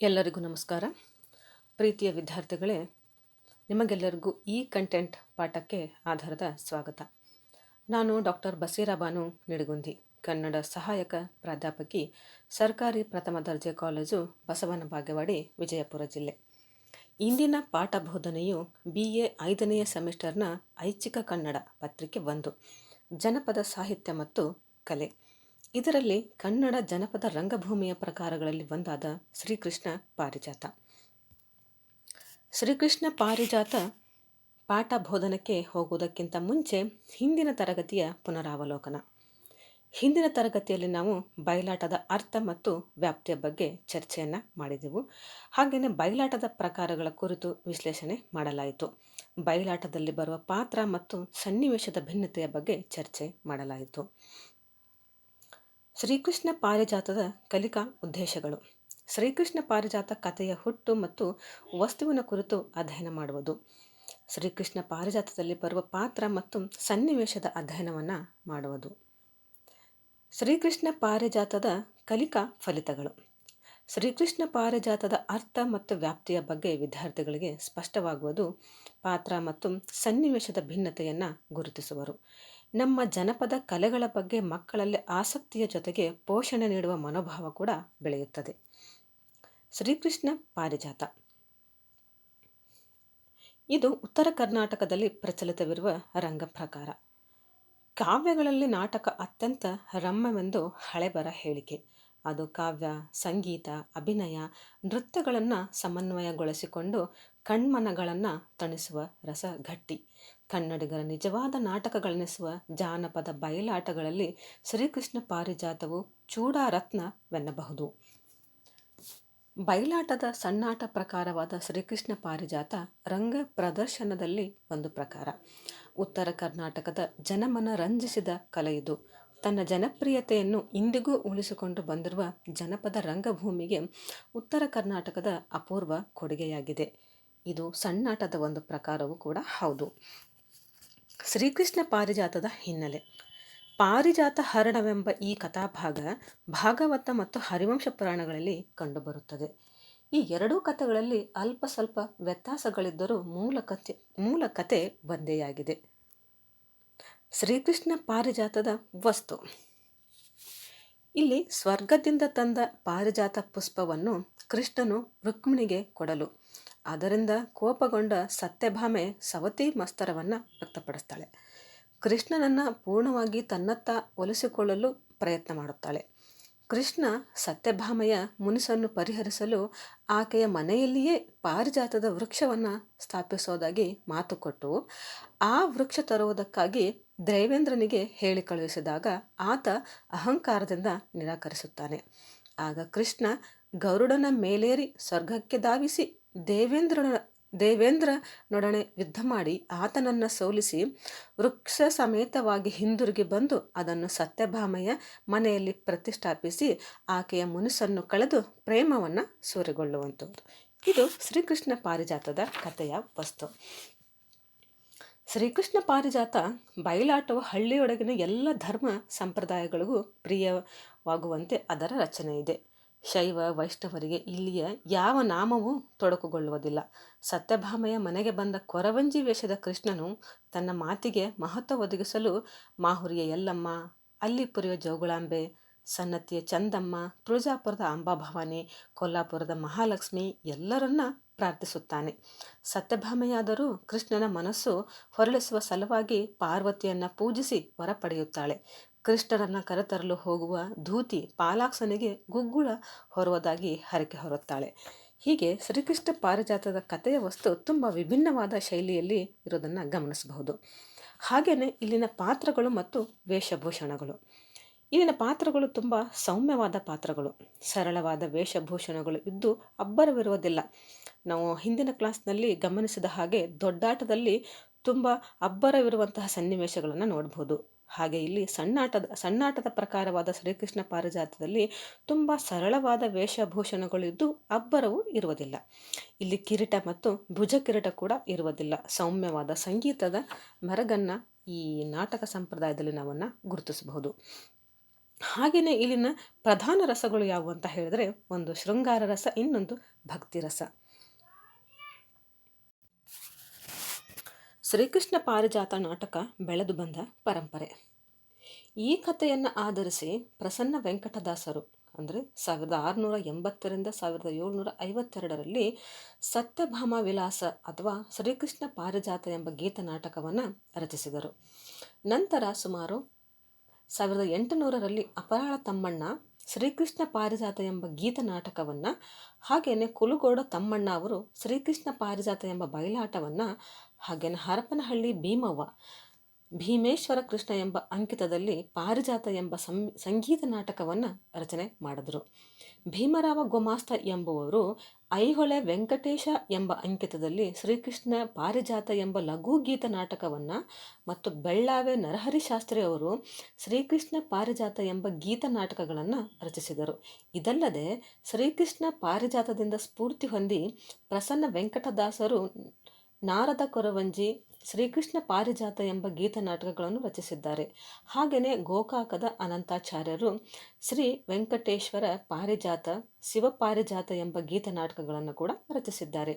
ಎಲ್ಲರಿಗೂ ನಮಸ್ಕಾರ. ಪ್ರೀತಿಯ ವಿದ್ಯಾರ್ಥಿಗಳೇ, ನಿಮಗೆಲ್ಲರಿಗೂ ಈ ಕಂಟೆಂಟ್ ಪಾಠಕ್ಕೆ ಆಧಾರದ ಸ್ವಾಗತ. ನಾನು ಡಾಕ್ಟರ್ ಬಸೀರಾಬಾನು ನಿಡಗುಂದಿ, ಕನ್ನಡ ಸಹಾಯಕ ಪ್ರಾಧ್ಯಾಪಕಿ, ಸರ್ಕಾರಿ ಪ್ರಥಮ ದರ್ಜೆ ಕಾಲೇಜು ಬಸವನ ಬಾಗೇವಾಡಿ, ವಿಜಯಪುರ ಜಿಲ್ಲೆ. ಇಂದಿನ ಪಾಠ ಬೋಧನೆಯು ಬಿ ಎ ಐದನೆಯ ಸೆಮಿಸ್ಟರ್ನ ಐಚ್ಛಿಕ ಕನ್ನಡ ಪತ್ರಿಕೆ ಒಂದು, ಜನಪದ ಸಾಹಿತ್ಯ ಮತ್ತು ಕಲೆ. ಇದರಲ್ಲಿ ಕನ್ನಡ ಜನಪದ ರಂಗಭೂಮಿಯ ಪ್ರಕಾರಗಳಲ್ಲಿ ಒಂದಾದ ಶ್ರೀಕೃಷ್ಣ ಪಾರಿಜಾತ. ಶ್ರೀಕೃಷ್ಣ ಪಾರಿಜಾತ ಪಾಠ ಬೋಧನಕ್ಕೆ ಹೋಗುವುದಕ್ಕಿಂತ ಮುಂಚೆ ಹಿಂದಿನ ತರಗತಿಯ ಪುನರಾವಲೋಕನ. ಹಿಂದಿನ ತರಗತಿಯಲ್ಲಿ ನಾವು ಬಯಲಾಟದ ಅರ್ಥ ಮತ್ತು ವ್ಯಾಪ್ತಿಯ ಬಗ್ಗೆ ಚರ್ಚೆಯನ್ನು ಮಾಡಿದೆವು. ಹಾಗೆಯೇ ಬಯಲಾಟದ ಪ್ರಕಾರಗಳ ಕುರಿತು ವಿಶ್ಲೇಷಣೆ ಮಾಡಲಾಯಿತು. ಬಯಲಾಟದಲ್ಲಿ ಬರುವ ಪಾತ್ರ ಮತ್ತು ಸನ್ನಿವೇಶದ ಭಿನ್ನತೆಯ ಬಗ್ಗೆ ಚರ್ಚೆ ಮಾಡಲಾಯಿತು. ಶ್ರೀಕೃಷ್ಣ ಪಾರಿಜಾತದ ಕಲಿಕಾ ಉದ್ದೇಶಗಳು. ಶ್ರೀಕೃಷ್ಣ ಪಾರಿಜಾತ ಕಥೆಯ ಹುಟ್ಟು ಮತ್ತು ವಸ್ತುವಿನ ಕುರಿತು ಅಧ್ಯಯನ ಮಾಡುವುದು. ಶ್ರೀಕೃಷ್ಣ ಪಾರಿಜಾತದಲ್ಲಿ ಬರುವ ಪಾತ್ರ ಮತ್ತು ಸನ್ನಿವೇಶದ ಅಧ್ಯಯನವನ್ನು ಮಾಡುವುದು. ಶ್ರೀಕೃಷ್ಣ ಪಾರಿಜಾತದ ಕಲಿಕಾ ಫಲಿತಗಳು. ಶ್ರೀಕೃಷ್ಣ ಪಾರಿಜಾತದ ಅರ್ಥ ಮತ್ತು ವ್ಯಾಪ್ತಿಯ ಬಗ್ಗೆ ವಿದ್ಯಾರ್ಥಿಗಳಿಗೆ ಸ್ಪಷ್ಟವಾಗುವುದು ಪಾತ್ರ ಮತ್ತು ಸನ್ನಿವೇಶದ ಭಿನ್ನತೆಯನ್ನು ಗುರುತಿಸುವರು. ನಮ್ಮ ಜನಪದ ಕಲೆಗಳ ಬಗ್ಗೆ ಮಕ್ಕಳಲ್ಲಿ ಆಸಕ್ತಿಯ ಜೊತೆಗೆ ಪೋಷಣೆ ನೀಡುವ ಮನೋಭಾವ ಕೂಡ ಬೆಳೆಯುತ್ತದೆ. ಶ್ರೀಕೃಷ್ಣ ಪಾರಿಜಾತ. ಇದು ಉತ್ತರ ಕರ್ನಾಟಕದಲ್ಲಿ ಪ್ರಚಲಿತವಿರುವ ರಂಗ ಪ್ರಕಾರ. ಕಾವ್ಯಗಳಲ್ಲಿ ನಾಟಕ ಅತ್ಯಂತ ರಮ್ಯವೆಂದು ಹಳೆಬರ ಹೇಳಿಕೆ. ಅದು ಕಾವ್ಯ, ಸಂಗೀತ, ಅಭಿನಯ, ನೃತ್ಯಗಳನ್ನು ಸಮನ್ವಯಗೊಳಿಸಿಕೊಂಡು ಕಣ್ಮನಗಳನ್ನು ತಣಿಸುವ ರಸ ಗಟ್ಟಿ ಕನ್ನಡಿಗರ ನಿಜವಾದ ನಾಟಕಗಳೆನಿಸುವ ಜಾನಪದ ಬಯಲಾಟಗಳಲ್ಲಿ ಶ್ರೀಕೃಷ್ಣ ಪಾರಿಜಾತವು ಚೂಡಾರತ್ನವೆನ್ನಬಹುದು ಬಯಲಾಟದ ಸಣ್ಣಾಟ ಪ್ರಕಾರವಾದ ಶ್ರೀಕೃಷ್ಣ ಪಾರಿಜಾತ ರಂಗ ಪ್ರದರ್ಶನದಲ್ಲಿ ಒಂದು ಪ್ರಕಾರ. ಉತ್ತರ ಕರ್ನಾಟಕದ ಜನಮನ ರಂಜಿಸಿದ ಕಲೆಯಿದು ತನ್ನ ಜನಪ್ರಿಯತೆಯನ್ನು ಇಂದಿಗೂ ಉಳಿಸಿಕೊಂಡು ಬಂದಿರುವ ಜನಪದ ರಂಗಭೂಮಿಗೆ ಉತ್ತರ ಕರ್ನಾಟಕದ ಅಪೂರ್ವ ಕೊಡುಗೆಯಾಗಿದೆ. ಇದು ಸಣ್ಣಾಟದ ಒಂದು ಪ್ರಕಾರವೂ ಕೂಡ ಹೌದು. ಶ್ರೀಕೃಷ್ಣ ಪಾರಿಜಾತದ ಹಿನ್ನೆಲೆ. ಪಾರಿಜಾತ ಹರಣವೆಂಬ ಈ ಕಥಾಭಾಗ ಭಾಗವತ ಮತ್ತು ಹರಿವಂಶ ಪುರಾಣಗಳಲ್ಲಿ ಕಂಡುಬರುತ್ತದೆ. ಈ ಎರಡೂ ಕಥೆಗಳಲ್ಲಿ ಅಲ್ಪ ಸ್ವಲ್ಪ ವ್ಯತ್ಯಾಸಗಳಿದ್ದರೂ ಮೂಲ ಕಥೆ ಮೂಲ ಕಥೆ ಒಂದೇಯಾಗಿದೆ. ಶ್ರೀಕೃಷ್ಣ ಪಾರಿಜಾತದ ವಸ್ತು. ಇಲ್ಲಿ ಸ್ವರ್ಗದಿಂದ ತಂದ ಪಾರಿಜಾತ ಪುಷ್ಪವನ್ನು ಕೃಷ್ಣನು ರುಕ್ಮಿಣಿಗೆ ಕೊಡಲು ಅದರಿಂದ ಕೋಪಗೊಂಡ ಸತ್ಯಭಾಮೆ ಸವತಿ ಮಸ್ತರವನ್ನು ವ್ಯಕ್ತಪಡಿಸ್ತಾಳೆ. ಕೃಷ್ಣನನ್ನು ಪೂರ್ಣವಾಗಿ ತನ್ನತ್ತ ಒಲಿಸಿಕೊಳ್ಳಲು ಪ್ರಯತ್ನ ಮಾಡುತ್ತಾಳೆ. ಕೃಷ್ಣ ಸತ್ಯಭಾಮೆಯ ಮುನಿಸನ್ನು ಪರಿಹರಿಸಲು ಆಕೆಯ ಮನೆಯಲ್ಲಿಯೇ ಪಾರಿಜಾತದ ವೃಕ್ಷವನ್ನು ಸ್ಥಾಪಿಸೋದಾಗಿ ಮಾತು ಕೊಟ್ಟು, ಆ ವೃಕ್ಷ ತರುವುದಕ್ಕಾಗಿ ದೇವೇಂದ್ರನಿಗೆ ಹೇಳಿ ಕಳುಹಿಸಿದಾಗ ಆತ ಅಹಂಕಾರದಿಂದ ನಿರಾಕರಿಸುತ್ತಾನೆ. ಆಗ ಕೃಷ್ಣ ಗರುಡನ ಮೇಲೇರಿ ಸ್ವರ್ಗಕ್ಕೆ ಧಾವಿಸಿ ದೇವೇಂದ್ರನ ನೊಡನೆ ಯುದ್ಧ ಮಾಡಿ ಆತನನ್ನು ಸೋಲಿಸಿ ವೃಕ್ಷ ಸಮೇತವಾಗಿ ಹಿಂದಿರುಗಿ ಬಂದು ಅದನ್ನು ಸತ್ಯಭಾಮಯ್ಯ ಮನೆಯಲ್ಲಿ ಪ್ರತಿಷ್ಠಾಪಿಸಿ ಆಕೆಯ ಮುನಿಸನ್ನು ಕಳೆದು ಪ್ರೇಮವನ್ನು ಸೂರೆಗೊಳ್ಳುವಂಥದ್ದು. ಇದು ಶ್ರೀಕೃಷ್ಣ ಪಾರಿಜಾತದ ಕಥೆಯ ವಸ್ತು. ಶ್ರೀಕೃಷ್ಣ ಪಾರಿಜಾತ ಬಯಲಾಟವು ಹಳ್ಳಿಯೊಳಗಿನ ಎಲ್ಲ ಧರ್ಮ ಸಂಪ್ರದಾಯಗಳಿಗೂ ಪ್ರಿಯವಾಗುವಂತೆ ಅದರ ರಚನೆ ಇದೆ. ಶೈವ ವೈಷ್ಣವರಿಗೆ ಇಲ್ಲಿಯ ಯಾವ ನಾಮವೂ ತೊಡಕುಗೊಳ್ಳುವುದಿಲ್ಲ. ಸತ್ಯಭಾಮೆಯ ಮನೆಗೆ ಬಂದ ಕೊರವಂಜಿ ವೇಷದ ಕೃಷ್ಣನು ತನ್ನ ಮಾತಿಗೆ ಮಹತ್ವ ಒದಗಿಸಲು, ಮಾಹುರಿಯ ಎಲ್ಲಮ್ಮ ಅಲ್ಲಿಪುರಿಯ ಜೋಗುಳಾಂಬೆ, ಸನ್ನತಿಯ ಚಂದಮ್ಮ, ತುಳಜಾಪುರದ ಅಂಬಾಭವಾನಿ, ಕೊಲ್ಲಾಪುರದ ಮಹಾಲಕ್ಷ್ಮಿ ಎಲ್ಲರನ್ನ ಪ್ರಾರ್ಥಿಸುತ್ತಾನೆ. ಸತ್ಯಭಾಮೆಯಾದರೂ ಕೃಷ್ಣನ ಮನಸ್ಸು ಹೊರಳಿಸುವ ಸಲುವಾಗಿ ಪಾರ್ವತಿಯನ್ನು ಪೂಜಿಸಿ ಹೊರ ಪಡೆಯುತ್ತಾಳೆ. ಕೃಷ್ಣರನ್ನು ಕರೆತರಲು ಹೋಗುವ ಧೂತಿ ಪಾಲಾಕ್ಸನಿಗೆ ಗುಗ್ಗುಳ ಹೊರುವುದಾಗಿ ಹರಕೆ ಹೊರುತ್ತಾಳೆ. ಹೀಗೆ ಶ್ರೀಕೃಷ್ಣ ಪಾರಿಜಾತದ ಕಥೆಯ ವಸ್ತು ತುಂಬ ವಿಭಿನ್ನವಾದ ಶೈಲಿಯಲ್ಲಿ ಇರೋದನ್ನು ಗಮನಿಸಬಹುದು. ಹಾಗೆಯೇ ಇಲ್ಲಿನ ಪಾತ್ರಗಳು ಮತ್ತು ವೇಷಭೂಷಣಗಳು. ಇಲ್ಲಿನ ಪಾತ್ರಗಳು ತುಂಬ ಸೌಮ್ಯವಾದ ಪಾತ್ರಗಳು. ಸರಳವಾದ ವೇಷಭೂಷಣಗಳು ಇದ್ದು ಅಬ್ಬರವಿರುವುದಿಲ್ಲ. ನಾವು ಹಿಂದಿನ ಕ್ಲಾಸ್ನಲ್ಲಿ ಗಮನಿಸಿದ ಹಾಗೆ ದೊಡ್ಡಾಟದಲ್ಲಿ ತುಂಬ ಅಬ್ಬರವಿರುವಂತಹ ಸನ್ನಿವೇಶಗಳನ್ನು ನೋಡ್ಬೋದು. ಹಾಗೆ ಇಲ್ಲಿ ಸಣ್ಣಾಟದ ಸಣ್ಣಾಟದ ಪ್ರಕಾರವಾದ ಶ್ರೀಕೃಷ್ಣ ಪಾರಿಜಾತದಲ್ಲಿ ತುಂಬ ಸರಳವಾದ ವೇಷಭೂಷಣಗಳಿದ್ದು ಅಬ್ಬರವು ಇರುವುದಿಲ್ಲ. ಇಲ್ಲಿ ಕಿರೀಟ ಮತ್ತು ಭುಜ ಕಿರೀಟ ಕೂಡ ಇರುವುದಿಲ್ಲ. ಸೌಮ್ಯವಾದ ಸಂಗೀತದ ಮೆರಗನ್ನು ಈ ನಾಟಕ ಸಂಪ್ರದಾಯದಲ್ಲಿ ನಾವನ್ನು ಗುರುತಿಸಬಹುದು. ಹಾಗೆಯೇ ಇಲ್ಲಿನ ಪ್ರಧಾನ ರಸಗಳು ಯಾವುವು ಅಂತ ಹೇಳಿದ್ರೆ ಒಂದು ಶೃಂಗಾರ ರಸ, ಇನ್ನೊಂದು ಭಕ್ತಿ ರಸ. ಶ್ರೀಕೃಷ್ಣ ಪಾರಿಜಾತ ನಾಟಕ ಬೆಳೆದು ಬಂದ ಪರಂಪರೆ. ಈ ಕಥೆಯನ್ನು ಆಧರಿಸಿ ಪ್ರಸನ್ನ ವೆಂಕಟದಾಸರು, ಅಂದರೆ ಸಾವಿರದ ಆರುನೂರ ಎಂಬತ್ತರಿಂದ ಸಾವಿರದ ಏಳ್ನೂರ ಐವತ್ತೆರಡರಲ್ಲಿ ಸತ್ಯಭಾಮ ವಿಲಾಸ ಅಥವಾ ಶ್ರೀಕೃಷ್ಣ ಪಾರಿಜಾತ ಎಂಬ ಗೀತ ನಾಟಕವನ್ನು ರಚಿಸಿದರು. ನಂತರ ಸುಮಾರು ಸಾವಿರದ ಎಂಟುನೂರರಲ್ಲಿ ಅಪರಾಳ ತಮ್ಮಣ್ಣ ಶ್ರೀಕೃಷ್ಣ ಪಾರಿಜಾತ ಎಂಬ ಗೀತ ನಾಟಕವನ್ನು ಹಾಗೆಯೇ ಕುಲುಗೋಡ ತಮ್ಮಣ್ಣ ಅವರು ಶ್ರೀಕೃಷ್ಣ ಪಾರಿಜಾತ ಎಂಬ ಬಯಲಾಟವನ್ನು ಹಾಗೆಯೇ ಹರಪನಹಳ್ಳಿ ಭೀಮವ್ವ, ಭೀಮೇಶ್ವರ ಕೃಷ್ಣ ಎಂಬ ಅಂಕಿತದಲ್ಲಿ ಪಾರಿಜಾತ ಎಂಬ ಸಂ, ಸಂಗೀತ ನಾಟಕವನ್ನು ರಚನೆ ಮಾಡಿದರು. ಭೀಮರಾವ ಗೋಮಾಸ್ತ ಎಂಬುವರು ಐಹೊಳೆ ವೆಂಕಟೇಶ ಎಂಬ ಅಂಕಿತದಲ್ಲಿ ಶ್ರೀಕೃಷ್ಣ ಪಾರಿಜಾತ ಎಂಬ ಲಘು ಗೀತ ನಾಟಕವನ್ನು ಮತ್ತು ಬೆಳ್ಳಾವೆ ನರಹರಿ ಶಾಸ್ತ್ರಿ ಅವರು ಶ್ರೀಕೃಷ್ಣ ಪಾರಿಜಾತ ಎಂಬ ಗೀತ ನಾಟಕಗಳನ್ನು ರಚಿಸಿದರು. ಇದಲ್ಲದೆ ಶ್ರೀಕೃಷ್ಣ ಪಾರಿಜಾತದಿಂದ ಸ್ಫೂರ್ತಿ ಹೊಂದಿ ಪ್ರಸನ್ನ ವೆಂಕಟದಾಸರು ನಾರದ ಕೊರವಂಜಿ, ಶ್ರೀಕೃಷ್ಣ ಪಾರಿಜಾತ ಎಂಬ ಗೀತ ನಾಟಕಗಳನ್ನು ರಚಿಸಿದ್ದಾರೆ. ಹಾಗೆಯೇ ಗೋಕಾಕದ ಅನಂತಾಚಾರ್ಯರು ಶ್ರೀ ವೆಂಕಟೇಶ್ವರ ಪಾರಿಜಾತ ಶಿವಪಾರಿಜಾತ ಎಂಬ ಗೀತ ನಾಟಕಗಳನ್ನು ಕೂಡ ರಚಿಸಿದ್ದಾರೆ.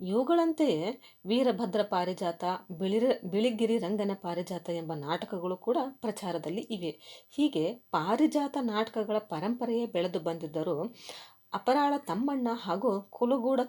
ಇವುಗಳಂತೆಯೇ ವೀರಭದ್ರ ಪಾರಿಜಾತ ಬಿಳಿರ ಬಿಳಿಗಿರಿ ರಂಗನ ಪಾರಿಜಾತ ಎಂಬ ನಾಟಕಗಳು ಕೂಡ ಪ್ರಚಾರದಲ್ಲಿ ಇವೆ. ಹೀಗೆ ಪಾರಿಜಾತ ನಾಟಕಗಳ ಪರಂಪರೆಯೇ ಬೆಳೆದು ಬಂದಿದ್ದರೂ ಅಪರಾಳ ತಮ್ಮಣ್ಣ ಹಾಗೂ ಕುಲುಗೂಡ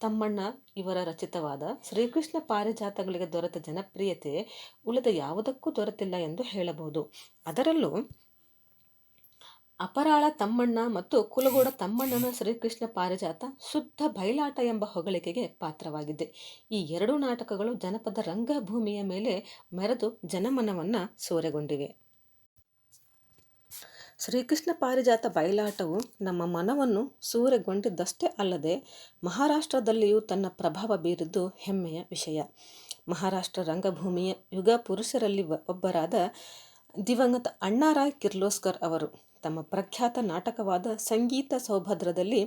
ತಮ್ಮಣ್ಣ ಇವರ ರಚಿತವಾದ ಶ್ರೀಕೃಷ್ಣ ಪಾರಿಜಾತಗಳಿಗೆ ದೊರೆತ ಜನಪ್ರಿಯತೆ ಉಳಿದ ಯಾವುದಕ್ಕೂ ದೊರೆತಿಲ್ಲ ಎಂದು ಹೇಳಬಹುದು. ಅದರಲ್ಲೂ ಅಪರಾಳ ತಮ್ಮಣ್ಣ ಮತ್ತು ಕುಲಗೋಡ ತಮ್ಮಣ್ಣನ ಶ್ರೀಕೃಷ್ಣ ಪಾರಿಜಾತ ಶುದ್ಧ ಬಯಲಾಟ ಎಂಬ ಹೊಗಳಿಕೆಗೆ ಪಾತ್ರವಾಗಿದೆ. ಈ ಎರಡೂ ನಾಟಕಗಳು ಜನಪದ ರಂಗಭೂಮಿಯ ಮೇಲೆ ಮೆರೆದು ಜನಮನವನ್ನು ಸೂರೆಗೊಂಡಿವೆ. ಶ್ರೀಕೃಷ್ಣ ಪಾರಿಜಾತ ಬಯಲಾಟವು ನಮ್ಮ ಮನವನ್ನು ಸೂರೆಗೊಂಡಿದ್ದಷ್ಟೇ ಅಲ್ಲದೆ ಮಹಾರಾಷ್ಟ್ರದಲ್ಲಿಯೂ ತನ್ನ ಪ್ರಭಾವ ಬೀರಿದ್ದು ಹೆಮ್ಮೆಯ ವಿಷಯ. ಮಹಾರಾಷ್ಟ್ರ ರಂಗಭೂಮಿಯ ಯುಗ ಪುರುಷರಲ್ಲಿ ಒಬ್ಬರಾದ ದಿವಂಗತ ಅಣ್ಣಾರಾಯ್ ಕಿರ್ಲೋಸ್ಕರ್ ಅವರು ತಮ್ಮ ಪ್ರಖ್ಯಾತ ನಾಟಕವಾದ ಸಂಗೀತ ಸೌಭದ್ರದಲ್ಲಿ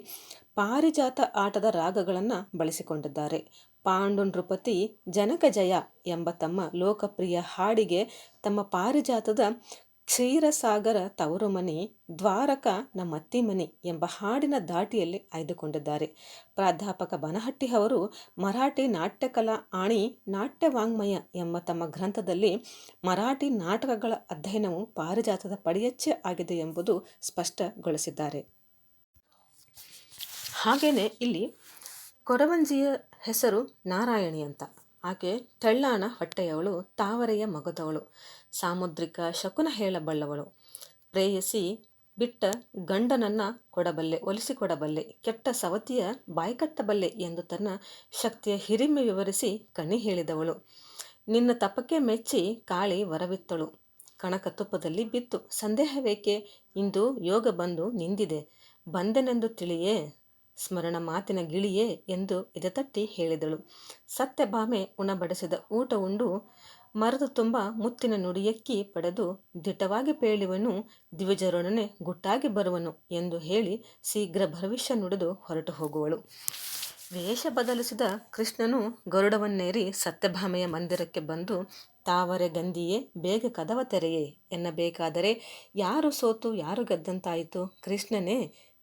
ಪಾರಿಜಾತ ಆಟದ ರಾಗಗಳನ್ನು ಬಳಸಿಕೊಂಡಿದ್ದಾರೆ. ಪಾಂಡು ನೃಪತಿ ಜನಕ ಜಯ ಎಂಬ ತಮ್ಮ ಲೋಕಪ್ರಿಯ ಹಾಡಿಗೆ ತಮ್ಮ ಪಾರಿಜಾತದ ಕ್ಷೀರಸಾಗರ ತವರು ಮನೆ ದ್ವಾರಕ ನಮ್ಮತ್ತಿ ಮನೆ ಎಂಬ ಹಾಡಿನ ದಾಟಿಯಲ್ಲಿ ಆಯ್ದುಕೊಂಡಿದ್ದಾರೆ. ಪ್ರಾಧ್ಯಾಪಕ ಬನಹಟ್ಟಿ ಅವರು ಮರಾಠಿ ನಾಟ್ಯಕಲಾ ಆಣಿ ನಾಟ್ಯವಾಂಗ್ಮಯ ಎಂಬ ತಮ್ಮ ಗ್ರಂಥದಲ್ಲಿ ಮರಾಠಿ ನಾಟಕಗಳ ಅಧ್ಯಯನವು ಪಾರಿಜಾತದ ಪಡಿಯಚ್ಚೆ ಆಗಿದೆ ಎಂಬುದು ಸ್ಪಷ್ಟಗೊಳಿಸಿದ್ದಾರೆ. ಹಾಗೆಯೇ ಇಲ್ಲಿ ಕೊರವಂಜಿಯ ಹೆಸರು ನಾರಾಯಣಿ ಅಂತ. ಆಕೆ ತೆಳ್ಳಾನ ಹೊಟ್ಟೆಯವಳು, ತಾವರೆಯ ಮಗದವಳು. ಸಾಮುದ್ರಿಕ ಶಕುನ ಹೇಳಬಲ್ಲವಳು. ಪ್ರೇಯಸಿ ಬಿಟ್ಟ ಗಂಡನನ್ನ ಕೊಡಬಲ್ಲೆ, ಒಲಿಸಿಕೊಡಬಲ್ಲೆ, ಕೆಟ್ಟ ಸವತಿಯ ಬಾಯ್ಕಟ್ಟಬಲ್ಲೆ ಎಂದು ತನ್ನ ಶಕ್ತಿಯ ಹಿರಿಮೆ ವಿವರಿಸಿ ಕಣಿ ಹೇಳಿದವಳು. ನಿನ್ನ ತಪಕ್ಕೆ ಮೆಚ್ಚಿ ಕಾಳಿ ವರವಿತ್ತಳು. ಕಣಕ ತುಪ್ಪದಲ್ಲಿ ಬಿತ್ತು. ಸಂದೇಹವೇಕೆ? ಇಂದು ಯೋಗ ಬಂದು ನಿಂದಿದೆ. ಬಂದೆನೆಂದು ತಿಳಿಯೇ? ಸ್ಮರಣ ಮಾತಿನ ಗಿಳಿಯೇ? ಎಂದು ಎದೆತಟ್ಟಿ ಹೇಳಿದಳು. ಸತ್ಯಭಾಮೆ ಉಣಬಡಿಸಿದ ಊಟ ಉಂಡು ಮರದ ತುಂಬ ಮುತ್ತಿನ ನುಡಿಯಕ್ಕಿ ಪಡೆದು ದಿಟವಾಗಿ ಪೇಳುವನು, ದ್ವಿಜರೊಡನೆ ಗುಟ್ಟಾಗಿ ಬರುವನು ಎಂದು ಹೇಳಿ ಶೀಘ್ರ ಭವಿಷ್ಯ ನುಡಿದು ಹೊರಟು ಹೋಗುವಳು. ವೇಷ ಬದಲಿಸಿದ ಕೃಷ್ಣನು ಗರುಡವನ್ನೇರಿ ಸತ್ಯಭಾಮೆಯ ಮಂದಿರಕ್ಕೆ ಬಂದು, ತಾವರೆ ಗಂದಿಯೇ ಬೇಗ ಕದವ ತೆರೆಯೇ, ಎನ್ನಬೇಕಾದರೆ ಯಾರು ಸೋತು, ಯಾರು ಗೆದ್ದಂತಾಯಿತು? ಕೃಷ್ಣನೇ,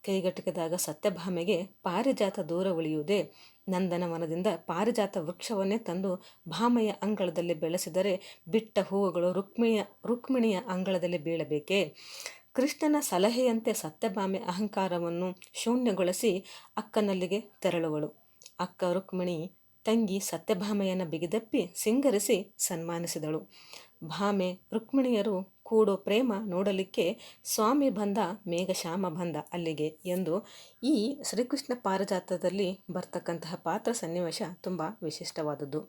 ಕೈಗಟಕಿದಾಗ ಸತ್ಯಭಾಮೆಗೆ ಪಾರಿಜಾತ ದೂರ ಉಳಿಯುವುದೇ ನಂದನವನದಿಂದ ಪಾರಿಜಾತ ವೃಕ್ಷವನ್ನೇ ತಂದು ಭಾಮೆಯ ಅಂಗಳದಲ್ಲಿ ಬೆಳೆಸಿದರೆ ಬಿಟ್ಟ ಹೂವುಗಳು ರುಕ್ಮಿಣಿಯ ರುಕ್ಮಿಣಿಯ ಅಂಗಳದಲ್ಲಿ ಬೀಳಬೇಕೇ? ಕೃಷ್ಣನ ಸಲಹೆಯಂತೆ ಸತ್ಯಭಾಮೆ ಅಹಂಕಾರವನ್ನು ಶೂನ್ಯಗೊಳಿಸಿ ಅಕ್ಕನಲ್ಲಿಗೆ ತೆರಳುವಳು. ಅಕ್ಕ ರುಕ್ಮಿಣಿ ತಂಗಿ ಸತ್ಯಭಾಮೆಯನ್ನು ಬಿಗಿದಪ್ಪಿ ಸಿಂಗರಿಸಿ ಸನ್ಮಾನಿಸಿದಳು. ಭಾಮೆ ರುಕ್ಮಿಣಿಯರು ಕೂಡೋ ಪ್ರೇಮ ನೋಡಲಿಕ್ಕೆ ಸ್ವಾಮಿ ಬಂದ, ಮೇಘಶ್ಯಾಮ ಬಂದ ಅಲ್ಲಿಗೆ ಎಂದು ಈ ಶ್ರೀಕೃಷ್ಣ ಪಾರಿಜಾತದಲ್ಲಿ ಬರ್ತಕ್ಕಂತಹ ಪಾತ್ರ ಸನ್ನಿವೇಶ ತುಂಬ ವಿಶಿಷ್ಟವಾದದ್ದು.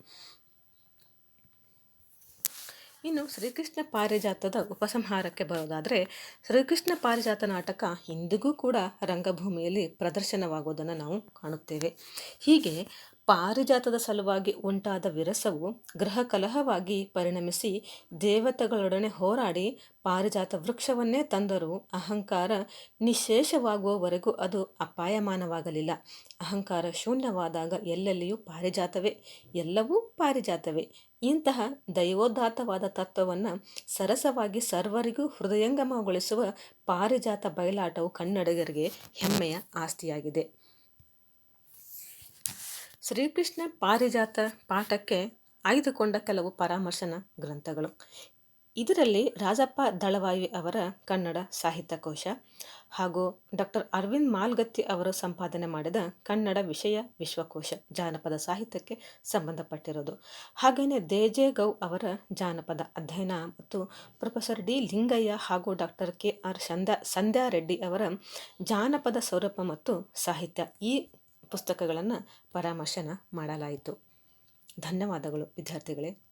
ಇನ್ನು ಶ್ರೀಕೃಷ್ಣ ಪಾರಿಜಾತದ ಉಪಸಂಹಾರಕ್ಕೆ ಬರೋದಾದರೆ, ಶ್ರೀಕೃಷ್ಣ ಪಾರಿಜಾತ ನಾಟಕ ಇಂದಿಗೂ ಕೂಡ ರಂಗಭೂಮಿಯಲ್ಲಿ ಪ್ರದರ್ಶನವಾಗುವುದನ್ನು ನಾವು ಕಾಣುತ್ತೇವೆ. ಹೀಗೆ ಪಾರಿಜಾತದ ಸಲುವಾಗಿ ಉಂಟಾದ ವಿರಸವು ಗೃಹ ಕಲಹವಾಗಿ ಪರಿಣಮಿಸಿ ದೇವತೆಗಳೊಡನೆ ಹೋರಾಡಿ ಪಾರಿಜಾತ ವೃಕ್ಷವನ್ನೇ ತಂದರೂ ಅಹಂಕಾರ ನಿಶೇಷವಾಗುವವರೆಗೂ ಅದು ಅಪಾಯಮಾನವಾಗಲಿಲ್ಲ. ಅಹಂಕಾರ ಶೂನ್ಯವಾದಾಗ ಎಲ್ಲೆಲ್ಲಿಯೂ ಪಾರಿಜಾತವೇ, ಎಲ್ಲವೂ ಪಾರಿಜಾತವೇ. ಇಂತಹ ದೈವೋದಾತ್ತವಾದ ತತ್ವವನ್ನು ಸರಸವಾಗಿ ಸರ್ವರಿಗೂ ಹೃದಯಂಗಮಗೊಳಿಸುವ ಪಾರಿಜಾತ ಬಯಲಾಟವು ಕನ್ನಡಿಗರಿಗೆ ಹೆಮ್ಮೆಯ ಆಸ್ತಿಯಾಗಿದೆ. ಶ್ರೀಕೃಷ್ಣ ಪಾರಿಜಾತ ಪಾಠಕ್ಕೆ ಆಯ್ದುಕೊಂಡ ಕೆಲವು ಪರಾಮರ್ಶನ ಗ್ರಂಥಗಳು. ಇದರಲ್ಲಿ ರಾಜಪ್ಪ ದಳವಾಯಿ ಅವರ ಕನ್ನಡ ಸಾಹಿತ್ಯಕೋಶ ಹಾಗೂ ಡಾಕ್ಟರ್ ಅರವಿಂದ್ ಮಾಲ್ಗತ್ತಿ ಅವರು ಸಂಪಾದನೆ ಮಾಡಿದ ಕನ್ನಡ ವಿಷಯ ವಿಶ್ವಕೋಶ ಜಾನಪದ ಸಾಹಿತ್ಯಕ್ಕೆ ಸಂಬಂಧಪಟ್ಟಿರೋದು ಹಾಗೆಯೇ ದೇಜೆ ಗೌ ಅವರ ಜಾನಪದ ಅಧ್ಯಯನ ಮತ್ತು ಪ್ರೊಫೆಸರ್ ಡಿ ಲಿಂಗಯ್ಯ ಹಾಗೂ doctor K R Sandhya Sandhya Reddy ಅವರ ಜಾನಪದ ಸ್ವರೂಪ ಮತ್ತು ಸಾಹಿತ್ಯ ಈ ಪುಸ್ತಕಗಳನ್ನು ಪರಾಮರ್ಶನ ಮಾಡಲಾಯಿತು. ಧನ್ಯವಾದಗಳು ವಿದ್ಯಾರ್ಥಿಗಳೇ.